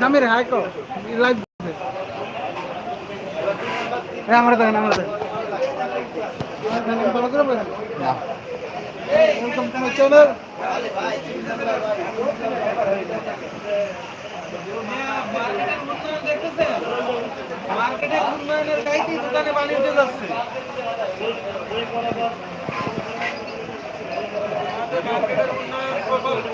Samir high কো। Live হ্যাঁ আমরা দেখেন আমরা দেখেন। ভালো করে বলেন। ওয়েলকাম টু মাই চ্যানেল মার্কেটে উন্নয়নের গাইতেই দোকানে বাণিজ্য যাচ্ছে। মার্কেটের উন্নয়ন প্রকল্প।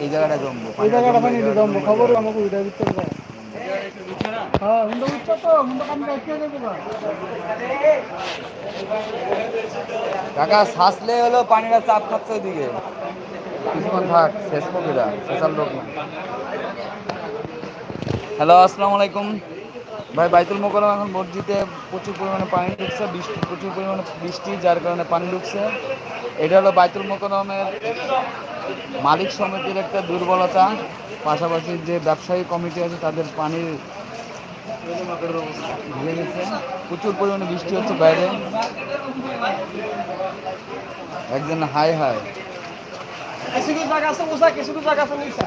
এই জায়গাটা জায়গাটা পানি খবর আমাকে ওইটা দিতে কাকা হলো পানিটা চাপ খাচ্ছে ওইদিকে কিছুক্ষণ থাক, শেষ কবিরা শেষাল লোক না। হ্যালো, আসসালামু আলাইকুম। ভাই, বাইতুল মোকারম এখন মসজিদে প্রচুর পরিমাণে পানি ঢুকছে, বৃষ্টি, প্রচুর পরিমাণে বৃষ্টি, যার কারণে পানি ঢুকছে। এটা হলো বাইতুল মোকারমের মালিক সমিতির একটা দুর্বলতা। পাশাপাশি যে ব্যবসায়ী কমিটি আছে, তাদের পানির ভিজে গেছে। প্রচুর পরিমাণে বৃষ্টি হচ্ছে বাইরে। একজন হাই হাই। কিছু কিছু জায়গা আছে কিছু কিছু জায়গা আছে নিচা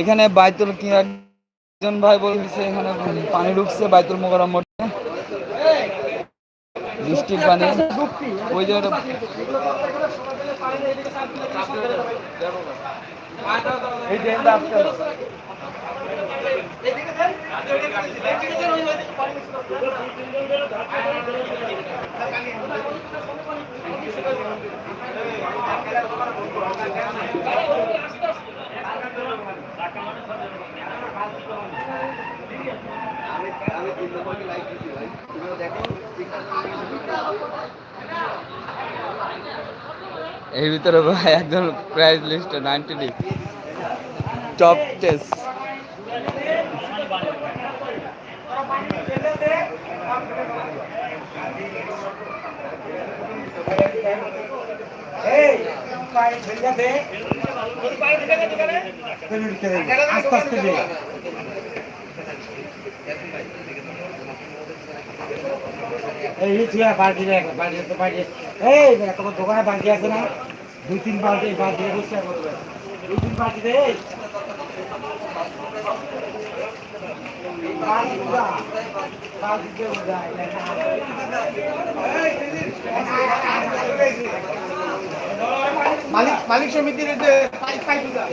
এখানে বাইতুল কি একজন ভাই বলছে এখানে পানি ঢুকছে বাইতুল মোকারম মধ্যে বৃষ্টির পানি। ওই জায়গাটা এই যে এর ভিতরে ভাই একজন prize list ninety top test আস্তে আস্তে এই তুই বালতি বালতি তো এই তোমার দোকানে বালতি আছে না দুই তিন বালতি বালতি দুই তিন বালতি মালিক মালিক সমিতির যে উড়া